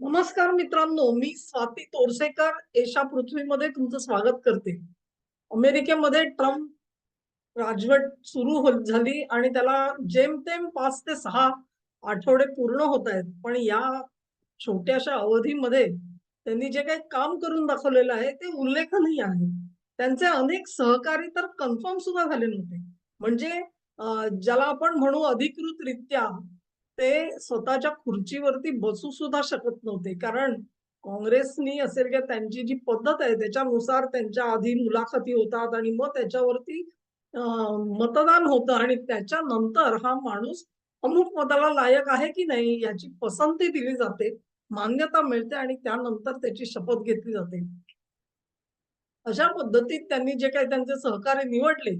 नमस्कार मित्रांनो मी स्वाती तोरसेकर एशा पृथ्वीमध्ये तुमचं स्वागत करते. अमेरिकेमध्ये ट्रम्प राजवट सुरू होत झाली आणि त्याला जेमतेम पाच ते सहा आठवडे पूर्ण होत आहेत. पण या छोट्याशा अवधीमध्ये त्यांनी जे काही काम करून दाखवलेलं आहे ते उल्लेखनीय आहे. त्यांचे अनेक सहकारी तर कन्फर्म सुद्धा झाले नव्हते. म्हणजे ज्याला आपण म्हणू अधिकृतरित्या ते स्वतःच्या खुर्चीवरती बसू सुद्धा शकत नव्हते. कारण काँग्रेसनी असेल किंवा त्यांची जी पद्धत आहे त्याच्यानुसार त्यांच्या आधी मुलाखती होतात आणि मग त्याच्यावरती मतदान होतं आणि त्याच्यानंतर हा माणूस अमुक मताला लायक आहे की नाही याची पसंती दिली जाते मान्यता मिळते आणि त्यानंतर त्याची शपथ घेतली जाते. अशा पद्धतीत त्यांनी जे काही त्यांचे सहकारी निवडले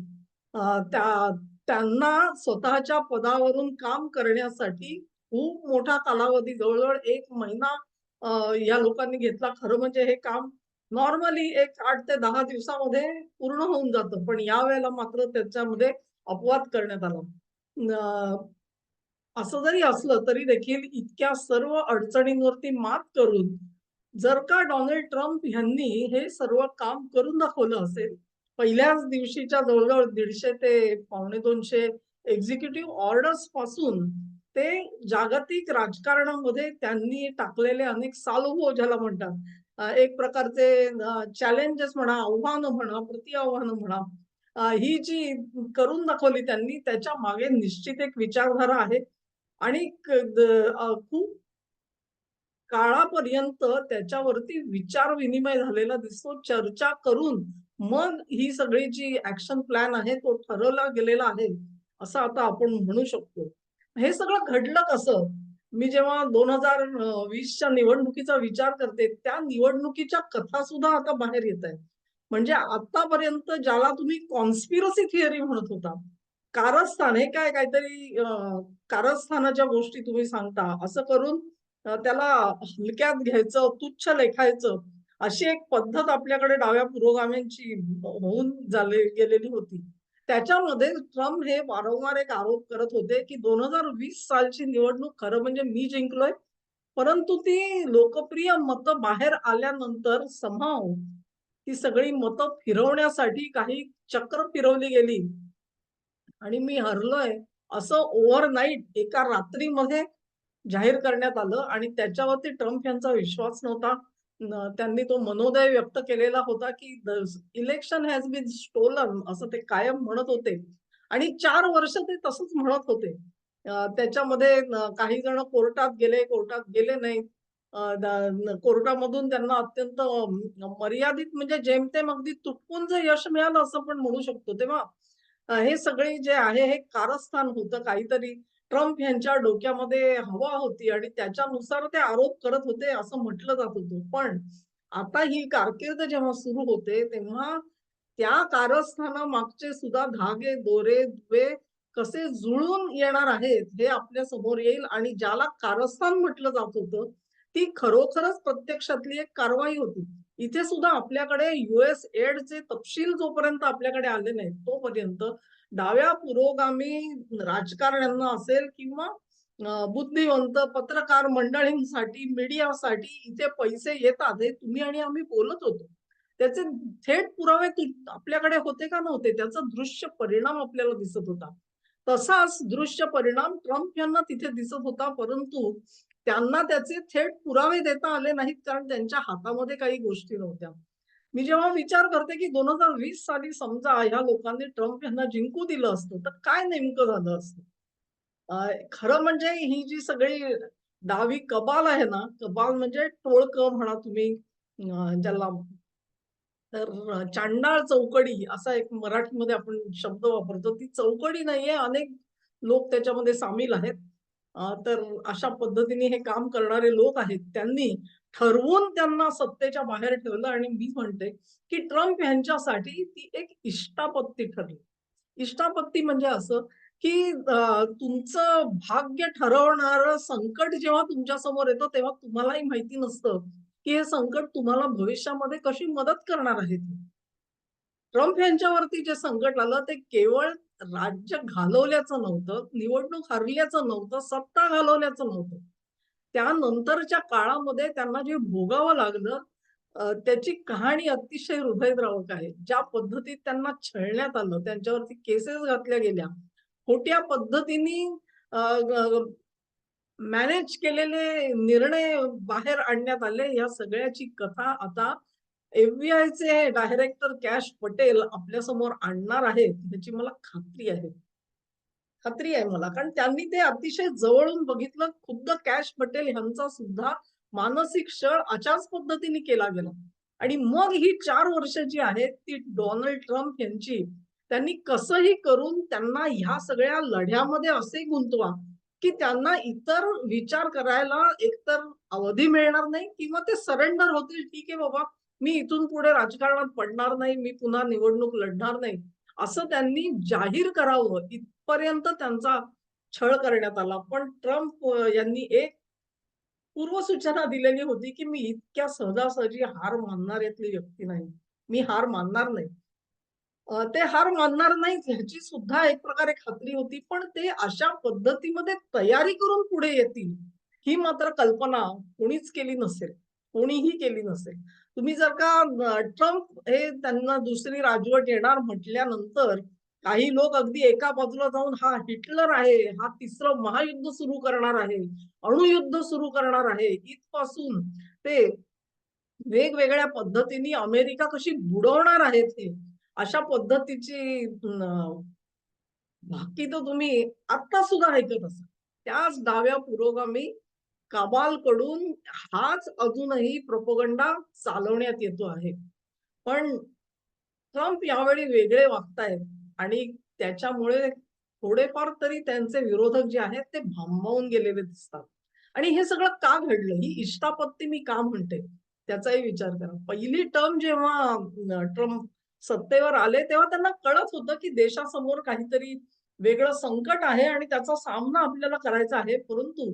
त्या त्यांना स्वतःच्या पदावरून काम करण्यासाठी खूप मोठा कालावधी जवळजवळ एक महिना या लोकांनी घेतला. खरं म्हणजे हे काम नॉर्मली एक आठ ते दहा दिवसामध्ये पूर्ण होऊन जातं. पण या वेळेला मात्र त्याच्यामध्ये अपवाद करण्यात आला. अं, असं जरी असलं तरी देखील इतक्या सर्व अडचणींवरती मात करून जर का डोनाल्ड ट्रम्प यांनी हे सर्व काम करून दाखवलं असेल पहिल्याच दिवशीच्या जवळजवळ दीडशे ते पावणे दोनशे एक्झिक्युटिव्ह ऑर्डर्सपासून ते जागतिक राजकारणामध्ये त्यांनी टाकलेले अनेक सालुभो ज्याला म्हणतात. एक प्रकारचे चॅलेंजेस म्हणा आव्हानं म्हणा प्रति आव्हानं म्हणा ही जी करून दाखवली त्यांनी त्याच्यामागे निश्चित एक विचारधारा आहे. आणि खूप काळापर्यंत त्याच्यावरती विचार विनिमय झालेला दिसतो. चर्चा करून मग ही सगळी जी ऍक्शन प्लॅन आहे तो ठरवला गेलेला आहे असं आता आपण म्हणू शकतो. हे सगळं घडलं कसं? मी जेव्हा दोन हजार वीसच्या निवडणुकीचा विचार करते त्या निवडणुकीच्या कथा सुद्धा आता बाहेर येत आहेत. म्हणजे आतापर्यंत ज्याला तुम्ही कॉन्स्पिरसी थिअरी म्हणत होता कारस्थान हे काय काहीतरी कारस्थानाच्या गोष्टी तुम्ही सांगता असं करून त्याला हलक्यात घ्यायचं तुच्छ लेखायचं अशी एक पद्धत आपल्याकडे डाव्या पुरोगाम्यांची होऊन झाले गेलेली होती. त्याच्यामध्ये ट्रम्प हे वारंवार एक आरोप करत होते की दोन हजार वीस सालची निवडणूक खरं म्हणजे मी जिंकलोय परंतु ती लोकप्रिय मतं बाहेर आल्यानंतर समाव ती सगळी मतं फिरवण्यासाठी काही चक्र फिरवली गेली. आणि मी हरलोय असं ओव्हरनाईट एका रात्रीमध्ये जाहीर करण्यात आलं आणि त्याच्यावरती ट्रम्प यांचा विश्वास नव्हता. त्यांनी तो मनोदय व्यक्त केलेला होता की इलेक्शन हॅज बीन स्टोलन असं ते कायम म्हणत होते. आणि चार वर्ष ते तसंच म्हणत होते. त्याच्यामध्ये काही जण कोर्टात गेले कोर्टात गेले नाही. कोर्टामधून त्यांना अत्यंत मर्यादित म्हणजे जेमतेम अगदी तुटपून जे यश मिळालं असं पण म्हणू शकतो. तेव्हा हे सगळे जे आहे हे कारस्थान होतं काहीतरी. ट्रम्प यांच्या डोक्यामध्ये हवा होती आणि त्याच्यानुसार ते आरोप करत होते असं म्हटलं जात होतं. पण आता ही कारकीर्द जेव्हा सुरू होते तेव्हा त्या कारस्थानामागचे सुद्धा धागे दोरे दुवे कसे जुळून येणार आहेत हे आपल्यासमोर येईल आणि ज्याला कारस्थान म्हटलं जात होतं ती खरोखरच प्रत्यक्षातली एक कारवाई होती. इथे सुद्धा आपल्याकडे युएस एडचे तपशील जोपर्यंत आपल्याकडे आले नाहीत तोपर्यंत डाव्या पुरोगामी राजकारण्यांना असेल किंवा बुद्धिवंत पत्रकार मंडळींसाठी मीडियासाठी इथे पैसे येतात हे तुम्ही आणि आम्ही बोलत होतो. त्याचे थेट पुरावे आपल्याकडे होते का नव्हते? त्याचा दृश्य परिणाम आपल्याला दिसत होता. तसाच दृश्य परिणाम ट्रम्प यांना तिथे दिसत होता परंतु त्यांना त्याचे थेट पुरावे देता आले नाहीत कारण त्यांच्या हातामध्ये काही गोष्टी नव्हत्या. मी जेव्हा विचार करते की दोन हजार वीस साली समजा ह्या लोकांनी ट्रम्प यांना जिंकू दिलं असतं तर काय नेमकं झालं असतं? खरं म्हणजे ही जी सगळी डावी कबाल आहे ना कबाल म्हणजे टोळकं म्हणा तुम्ही ज्याला तर चांडाळ चौकडी असा एक मराठीमध्ये आपण शब्द वापरतो. ती चौकडी नाहीये. अनेक लोक त्याच्यामध्ये सामील आहेत. तर अशा पद्धतीने हे काम करणारे लोक आहेत. त्यांनी ठरवून त्यांना सत्तेच्या बाहेर ठेवलं आणि मी म्हणते की ट्रम्प यांच्यासाठी ती एक इष्टापत्ती ठरली. इष्टापत्ती म्हणजे असं की तुमचं भाग्य ठरवणार संकट जेव्हा तुमच्यासमोर येतं तेव्हा तुम्हालाही माहिती नसतं की हे संकट तुम्हाला भविष्यामध्ये कशी मदत करणार आहे ट्रम्प यांच्यावरती जे संकट आलं ते केवळ राज्य घालवल्याचं नव्हतं निवडणूक हरल्याचं नव्हतं सत्ता घालवल्याचं नव्हतं त्यानंतरच्या काळामध्ये त्यांना जे भोगावं लागलं त्याची कहाणी अतिशय हृदयद्रावक आहे. ज्या पद्धतीत त्यांना छळण्यात आलं, त्यांच्यावरती केसेस घातल्या गेल्या, खोट्या पद्धतीने मॅनेज केलेले निर्णय बाहेर आणण्यात आले. या सगळ्याची कथा आता एफबीआयचे डायरेक्टर कॅश पटेल आपल्यासमोर आणणार आहेत, याची मला खात्री आहे. खात्री आहे मला. कारण त्यांनी ते अतिशय जवळून बघितलं. खुद्द कॅश पटेल ह्यांचा सुद्धा मानसिक छळ अशाच पद्धतीने केला गेला. आणि मग ही चार वर्ष जी आहेत ती डोनाल्ड ट्रम्प यांची त्यांनी कसंही करून त्यांना ह्या सगळ्या लढ्यामध्ये असे गुंतवा, की त्यांना इतर विचार करायला एकतर अवधी मिळणार नाही किंवा ते सरेंडर होतील. ठीक आहे बाबा, मी इथून पुढे राजकारणात पडणार नाही, मी पुन्हा निवडणूक लढणार नाही. असं त्यांनी जाहीर करावं इथपर्यंत त्यांचा छळ करण्यात आला. पण ट्रम्प यांनी एक पूर्वसूचना दिलेली होती, की मी इतक्या सहजासहजी हार मानणाऱ्यातली व्यक्ती नाही. मी हार मानणार नाही. ते हार मानणार नाहीत ह्याची सुद्धा एक प्रकारे खात्री होती. पण ते अशा पद्धतीमध्ये तयारी करून पुढे येतील, ही मात्र कल्पना कोणीच केली नसेल. कोणीही केली नसेल. तुम्ही जर का ट्रम्प हे त्यांना दुसरी राजवट येणार म्हटल्यानंतर काही लोक अगदी एका बाजूला जाऊन हा हिटलर आहे, हा तिसरं महायुद्ध सुरू करणार आहे, अणुयुद्ध सुरू करणार आहे, इथपासून ते वेगवेगळ्या पद्धतीने अमेरिका कशी बुडवणार आहेत हे, अशा पद्धतीची भाकी तर तुम्ही आत्ता सुद्धा ऐकत असाल. त्याच डाव्या पुरोगामी कबालकडून हाच अजूनही प्रोपोगंडा चालवण्यात येतो आहे. पण ट्रम्प यावेळी वेगळे वागतायत आणि त्याच्यामुळे थोडेफार तरी त्यांचे विरोधक जे आहेत ते भांबावून गेलेले दिसतात. आणि हे सगळं का घडलं? ही इष्टापत्ती मी का म्हणते? त्याचाही विचार करा. पहिली टर्म जेव्हा ट्रम्प सत्तेवर आले, तेव्हा त्यांना कळत होतं, की देशासमोर काहीतरी वेगळं संकट आहे आणि त्याचा सामना आपल्याला करायचा आहे. परंतु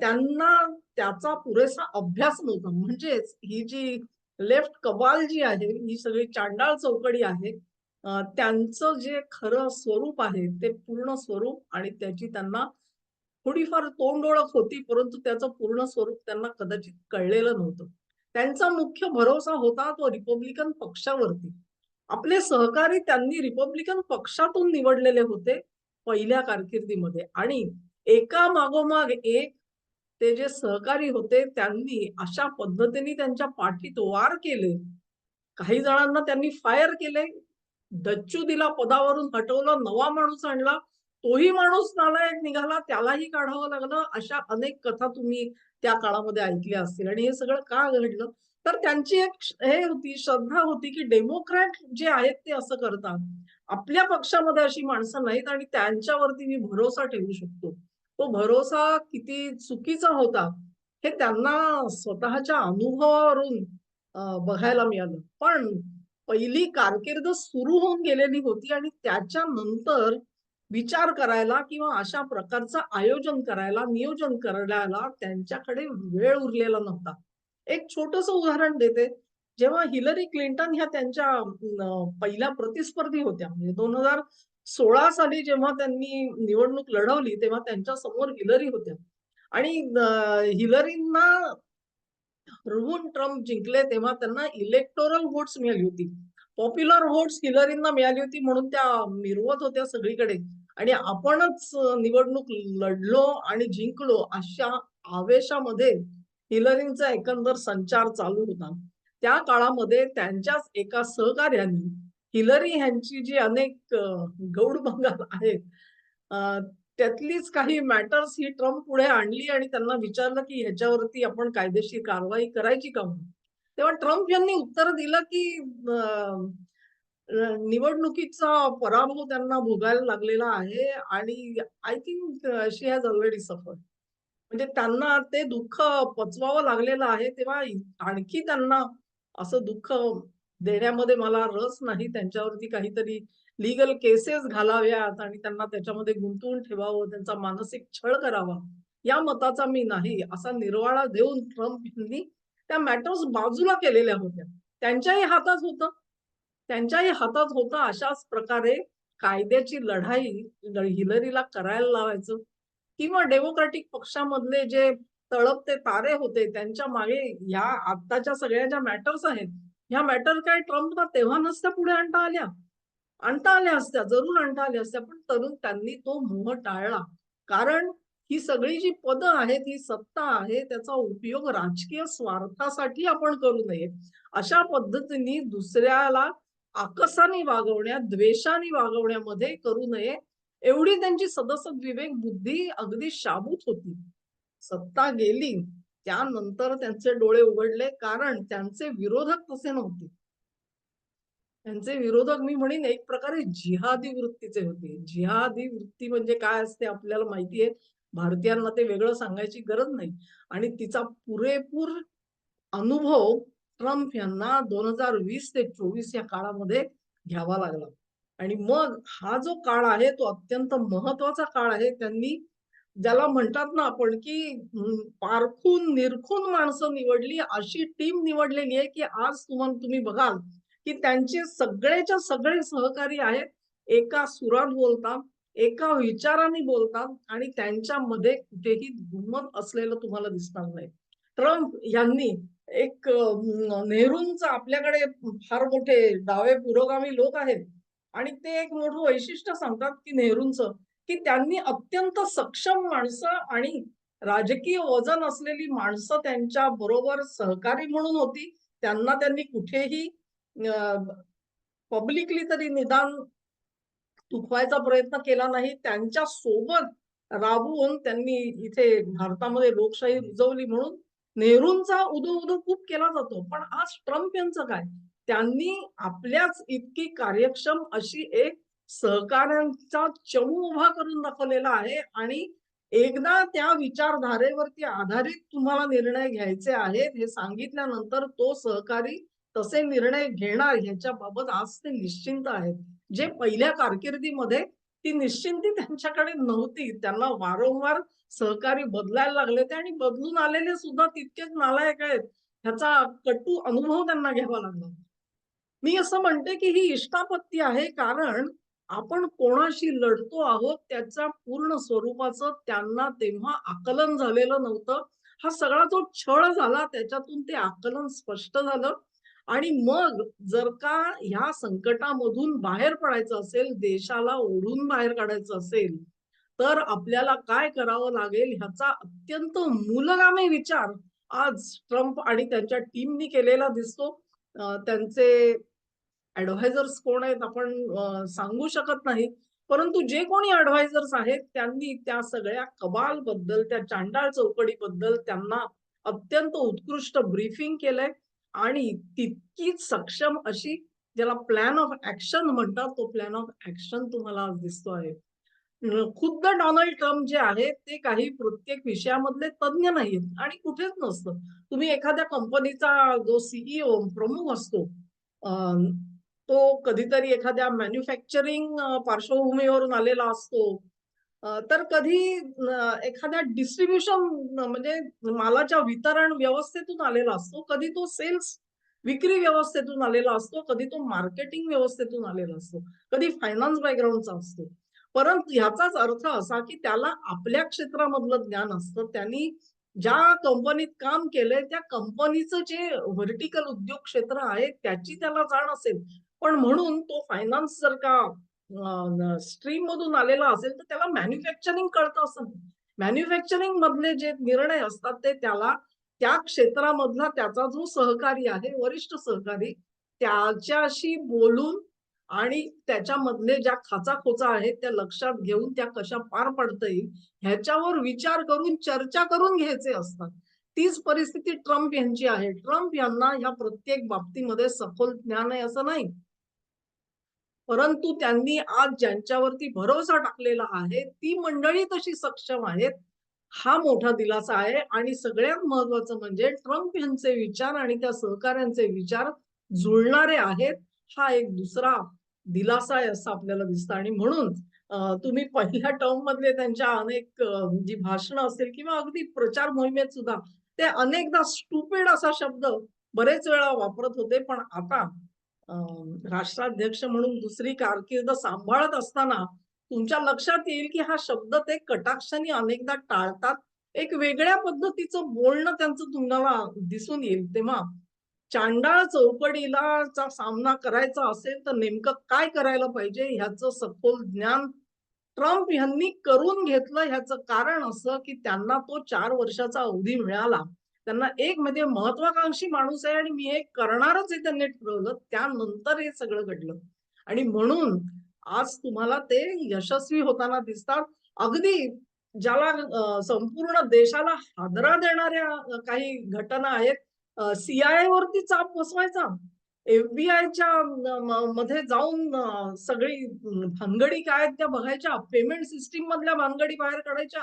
त्यांना त्याचा पुरेसा अभ्यास नव्हता. म्हणजेच ही जी लेफ्ट कबाल जी आहे, ही सगळी चांडाळ चौकडी आहे. त्यांचं जे खरं स्वरूप आहे, ते पूर्ण स्वरूप आणि त्याची त्यांना थोडीफार तोंड ओळख होती, परंतु त्याचं पूर्ण स्वरूप त्यांना कदाचित कळलेलं नव्हतं. त्यांचा मुख्य भरोसा होता तो रिपब्लिकन पक्षावरती. आपले सहकारी त्यांनी रिपब्लिकन पक्षातून निवडलेले होते पहिल्या कारकिर्दीमध्ये आणि एका मागोमाग एक ते जे सहकारी होते त्यांनी अशा पद्धतीने त्यांच्या पाठीत वार केले. काही जणांना त्यांनी फायर केले. डच्चू दिला पदावरून हटवलं, नवा माणूस आणला. तोही माणूस नालायक निघाला, त्यालाही काढावं लागलं. अशा अनेक कथा तुम्ही त्या काळामध्ये ऐकल्या असतील आणि हे सगळं का घडलं? तर त्यांची एक हे होती, श्रद्धा होती, की डेमोक्रॅट जे आहेत ते असं करतात. आपल्या पक्षामध्ये अशी माणसं नाहीत आणि त्यांच्यावरती मी भरोसा ठेवू शकतो. तो भरोसा किती चुकीचा होता, हे त्यांना स्वतःच्या अनुभवावरून बघायला मिळालं. पण पहिली कारकीर्द सुरू होऊन गेलेली होती आणि त्याच्यानंतर विचार करायला किंवा अशा प्रकारचं आयोजन करायला, नियोजन करायला त्यांच्याकडे वेळ उरलेला नव्हता. एक छोटस उदाहरण देते. जेव्हा हिलरी क्लिंटन ह्या त्यांच्या पहिल्या प्रतिस्पर्धी होत्या. म्हणजे 2016 साली जेव्हा त्यांनी निवडणूक लढवली, तेव्हा त्यांच्यासमोर हिलरी होत्या आणि हिलरींना हरवून ट्रम्प जिंकले तेव्हा त्यांना इलेक्टोरल व्होट्स मिळाली होती. पॉप्युलर व्होट्स हिलरींना मिळाली होती म्हणून त्या मिरवत होत्या सगळीकडे आणि आपणच निवडणूक लढलो आणि जिंकलो अशा आवेशामध्ये हिलरींचा एकंदर संचार चालू होता. त्या काळामध्ये त्यांच्याच एका सहकार्याने हिलरी ह्यांची जी अनेक गौड बंगाल आहेत त्यातलीच काही मॅटर्स ही ट्रम्प पुढे आणली आणि त्यांना विचारलं, की ह्याच्यावरती आपण कायदेशीर कारवाई करायची का म्हणून? तेव्हा ट्रम्प यांनी उत्तर दिलं, की निवडणुकीचा पराभव त्यांना भोगायला लागलेला आहे आणि I think she has already suffered. म्हणजे त्यांना ते दुःख पचवावं लागलेलं आहे, तेव्हा आणखी त्यांना असं दुःख देण्यामध्ये मला रस नाही. त्यांच्यावरती काहीतरी लीगल केसेस घालाव्यात आणि त्यांना त्याच्यामध्ये गुंतवून ठेवावं, त्यांचा मानसिक छळ करावा, या मताचा मी नाही. असा निर्वाळा देऊन ट्रम्प यांनी त्या मॅटर्स बाजूला केलेल्या होत्या. त्यांच्याही हातात होतं. त्यांच्याही हातात होतं अशाच प्रकारे कायद्याची लढाई हिलरीला करायला लावायचं किंवा डेमोक्रॅटिक पक्षामधले जे तळपते तारे होते त्यांच्या मागे ह्या आत्ताच्या सगळ्या ज्या मॅटर्स आहेत ह्या मॅटर काय? ट्रम्पला तेव्हा नसत्या पुढे आणता आल्या. आणता आल्या असत्या जरूर आणता आल्या असत्या पण तरुण त्यांनी तो मोह टाळला. कारण ही सगळी जी पदं आहेत ही सत्ता आहे त्याचा उपयोग राजकीय स्वार्थासाठी आपण करू नये. अशा पद्धतीने दुसऱ्याला आकसाने वागवण्या द्वेषाने वागवण्यामध्ये करू नये. एवढी त्यांची सदसद विवेक बुद्धी अगदी शाबूत होती. सत्ता गेली त्यानंतर त्यांचे डोळे उघडले कारण त्यांचे विरोधक तसे नव्हते. त्यांचे विरोधक मी म्हणेन एक प्रकारे जिहादी वृत्तीचे होते. जिहादी वृत्ती म्हणजे काय असते आपल्याला माहिती आहे. भारतीयांना ते वेगळं सांगायची गरज नाही. आणि तिचा पुरेपूर अनुभव ट्रम्प यांना दोन हजार वीस ते चोवीस या काळामध्ये घ्यावा लागला. आणि मग हा जो काळ आहे तो अत्यंत महत्त्वाचा काळ आहे. त्यांनी ज्याला म्हणतात ना आपण की पारखून निरखून माणसं निवडली अशी टीम निवडलेली आहे की आज तुम्हाला तुम्ही बघाल की त्यांचे सगळेच्या सगळे सहकारी आहेत. एका सुरात बोलतात एका विचाराने बोलतात आणि त्यांच्यामध्ये कुठेही दुमत असलेलं तुम्हाला दिसणार नाही. ट्रम्प यांनी एक नेहरूंचा आपल्याकडे फार मोठे डावे पुरोगामी लोक आहेत. आणि ते एक मोठं वैशिष्ट्य सांगतात की नेहरूंचं की त्यांनी अत्यंत सक्षम माणसं आणि राजकीय वजन असलेली माणसं त्यांच्या बरोबर सहकारी म्हणून होती. त्यांना त्यांनी कुठेही पब्लिकली तरी निदान दुखवायचा प्रयत्न केला नाही. त्यांच्यासोबत राबवून त्यांनी इथे भारतामध्ये लोकशाही रुजवली म्हणून नेहरूंचा उदो उदो खूप केला जातो. पण आज ट्रम्प यांचं काय? त्यांनी आपल्याच इतकी कार्यक्षम अशी एक सहकार्यांचा चमू उभा करून दाखवलेला आहे. आणि एकदा त्या विचारधारेवरती आधारित तुम्हाला निर्णय घ्यायचे आहेत हे सांगितल्यानंतर तो सहकारी तसे निर्णय घेणार ह्याच्या बाबत आज ते निश्चिंत आहेत. जे पहिल्या कारकिर्दीमध्ये ती निश्चिंती त्यांच्याकडे नव्हती. त्यांना वारंवार सहकारी बदलायला लागले ते आणि बदलून आलेले सुद्धा तितकेच नालायक आहेत. ह्याचा कटू अनुभव त्यांना घ्यावा लागला. मी असं म्हणते की ही इष्टापत्ती आहे कारण आपण कोणाशी लढतो आहोत त्याच्या पूर्ण स्वरूपाचं त्यांना तेव्हा आकलन झालेलं नव्हतं. हा सगळा जो छळ झाला त्याच्यातून ते आकलन स्पष्ट झालं. आणि मग जर का ह्या संकटामधून बाहेर पडायचं असेल देशाला ओढून बाहेर काढायचं असेल तर आपल्याला काय करावं लागेल ह्याचा अत्यंत मूलगामी विचार आज ट्रम्प आणि त्यांच्या टीमनी केलेला दिसतो. त्यांचे ऍडव्हायझर्स कोण आहेत आपण सांगू शकत नाही. परंतु जे कोणी ऍडव्हायझर्स आहेत त्यांनी त्या सगळ्या कबाल बद्दल त्या चांडाळ चौकडीबद्दल त्यांना अत्यंत उत्कृष्ट ब्रीफिंग केलंय. आणि तितकीच सक्षम अशी ज्याला प्लॅन ऑफ ऍक्शन म्हणतात तो प्लॅन ऑफ ऍक्शन तुम्हाला आज दिसतो आहे. खुद्द डोनाल्ड ट्रम्प जे आहेत ते काही प्रत्येक विषयामधले तज्ज्ञ नाहीत आणि कुठेच नसतं. तुम्ही एखाद्या कंपनीचा जो सीईओ प्रमुख असतो तो कधीतरी एखाद्या मॅन्युफॅक्चरिंग पार्श्वभूमीवरून आलेला असतो. तर कधी एखाद्या डिस्ट्रीब्युशन म्हणजे मालाच्या वितरण व्यवस्थेतून आलेला असतो कधी तो सेल्स विक्री व्यवस्थेतून आलेला असतो कधी तो मार्केटिंग व्यवस्थेतून आलेला असतो कधी फायनान्स बॅकग्राऊंडचा असतो. परंतु ह्याचाच अर्थ असा की त्याला आपल्या क्षेत्रामधलं ज्ञान असतं. त्यांनी ज्या कंपनीत काम केलंय त्या कंपनीचं जे व्हर्टिकल उद्योग क्षेत्र आहे त्याची त्याला जाण असेल. पण म्हणून तो फायनान्स जर का स्ट्रीम मधून आलेला असेल तर त्याला मॅन्युफॅक्चरिंग कळतं असं मॅन्युफॅक्चरिंग मधले जे निर्णय असतात ते त्याला त्या क्षेत्रामधला त्याचा जो सहकारी आहे वरिष्ठ सहकारी त्याच्याशी बोलून आणि त्याच्यामधले ज्या खाचाखोचा आहेत त्या लक्षात घेऊन त्या कशा पार पडता येईल ह्याच्यावर विचार करून चर्चा करून घ्यायचे असतात. तीच परिस्थिती ट्रम्प यांची आहे. ट्रम्प यांना ह्या प्रत्येक बाबतीमध्ये सखोल ज्ञान आहे असं नाही. परंतु त्यांनी आज ज्यांच्यावरती भरोसा टाकलेला आहे ती मंडळी तशी सक्षम आहेत हा मोठा दिलासा आहे. आणि सगळ्यात महत्वाचं म्हणजे ट्रम्प यांचे विचार आणि त्या सहकार्यांचे विचार जुळणारे आहेत हा एक दुसरा दिलासा आहे असं आपल्याला दिसतं. आणि म्हणून तुम्ही पहिल्या टर्म मधले त्यांच्या अनेक जी भाषणं असेल किंवा अगदी प्रचार मोहिमेत सुद्धा ते अनेकदा स्टुपिड असा शब्द बरेच वेळा वापरत होते. पण आता राष्ट्राध्यक्ष म्हणून दुसरी कारकीर्द सांभाळत असताना तुमच्या लक्षात येईल की हा शब्द ते कटाक्षाने अनेकदा टाळतात. एक वेगळ्या पद्धतीचं बोलणं त्यांचं तुम्हाला दिसून येईल. तेव्हा चांडाळ चौकडीला चा सामना करायचा असेल तर नेमकं काय करायला पाहिजे? ह्याचं सखोल ज्ञान ट्रम्प यांनी करून घेतलं. ह्याचं कारण असं की त्यांना तो चार वर्षाचा अवधी मिळाला. त्यांना एक म्हणजे महत्वाकांक्षी माणूस आहे आणि मी हे करणारच हे त्यांनी ठरवलं. त्यानंतर हे सगळं घडलं. आणि म्हणून आज तुम्हाला ते यशस्वी होताना दिसतात. अगदी ज्याला संपूर्ण देशाला हादरा देणाऱ्या काही घटना आहेत सीआयए वरती चाप बसवायचा. एफबीआयच्या मध्ये जाऊन सगळी भानगडी काय आहेत त्या बघायच्या पेमेंट सिस्टीम मधल्या भानगडी बाहेर काढायच्या.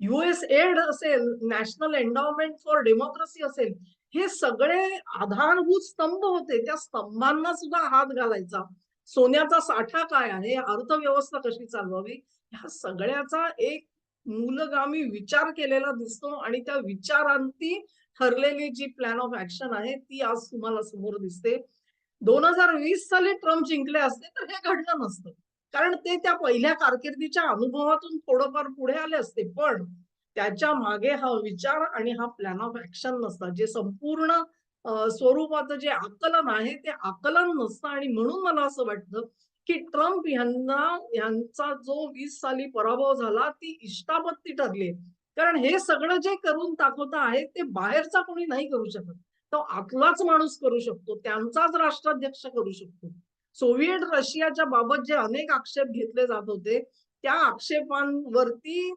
युएस एड असेल नॅशनल एन्डॉमेंट फॉर डेमोक्रेसी असेल हे सगळे आधारभूत स्तंभ होते त्या स्तंभांना सुद्धा हात घालायचा. सोन्याचा साठा काय आहे अर्थव्यवस्था कशी चालवावी ह्या सगळ्याचा एक मूलगामी विचार केलेला दिसतो आणि त्या विचारांती ठरलेली जी प्लॅन ऑफ ऍक्शन आहे ती आज तुम्हाला समोर दिसते. दोन हजार वीस साली ट्रम्प जिंकले असते तर हे घडलं नसतं. कारण ते त्या पहिल्या कारकिर्दीच्या अनुभवातून थोडंफार पुढे आले असते. पण त्याच्यामागे हा विचार आणि हा प्लॅन ऑफ ऍक्शन नसता. जे संपूर्ण स्वरूपाचं जे आकलन आहे ते आकलन नसतं. आणि म्हणून मला असं वाटतं की ट्रम्प यांना यांचा जो वीस साली पराभव झाला ती इष्टापत्ती ठरली. कारण हे सगळं जे करून दाखवत आहे ते बाहेरचा कोणी नाही करू शकत. तो आतलाच माणूस करू शकतो त्यांचाच राष्ट्राध्यक्ष करू शकतो. सोव्हिएट रशियाच्या बाबत जे अनेक आक्षेप घेतले जात होते त्या आक्षेपांवरती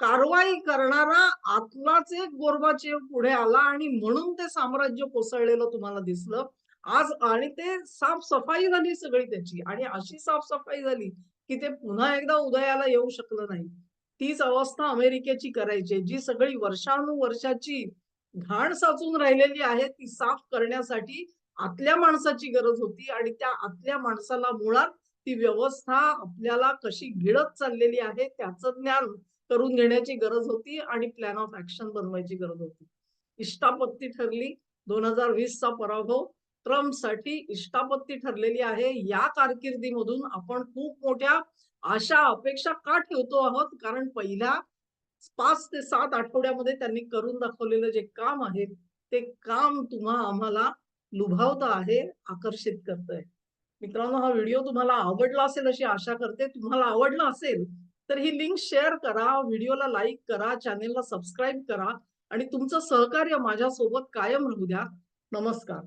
कारवाई करणारा आतलाच एक गोरबाचेव पुढे आला आणि म्हणून ते साम्राज्य कोसळलेलं तुम्हाला दिसलं. आज आणि ते साफसफाई झाली सगळी त्याची. आणि अशी साफसफाई झाली की ते पुन्हा एकदा उदयाला येऊ शकलं नाही. तीच अवस्था अमेरिकेची करायची जी सगळी वर्षानुवर्षाची घाण साचून राहिलेली आहे ती साफ करण्यासाठी आतल्या माणसाची गरज होती आणि त्या आतल्या माणसाला मुळात ती व्यवस्था आपल्याला कशी गिळत चाललेली आहे त्याचं ज्ञान करून घेण्याची गरज होती आणि प्लॅन ऑफ ऍक्शन बनवायची गरज होती. इष्टापत्ती ठरली. दोन हजार वीस चा पराभव. ट्रम्पसाठी इष्टापत्ती ठरलेली आहे. या कारकिर्दीमधून आपण खूप मोठ्या अशा अपेक्षा का ठेवतो आहोत? कारण पहिल्या पाच ते सात आठवड्यामध्ये त्यांनी करून दाखवलेलं जे काम आहे ते काम तुम्हा आम्हाला लुभावतं आहे आकर्षित करतंय. मित्रांनो हा व्हिडिओ तुम्हाला आवडला असेल अशी आशा करते. तुम्हाला आवडला असेल तर ही लिंक शेअर करा व्हिडिओला लाईक करा चॅनेलला सबस्क्राईब करा आणि तुमचं सहकार्य माझ्यासोबत कायम राहू द्या. नमस्कार.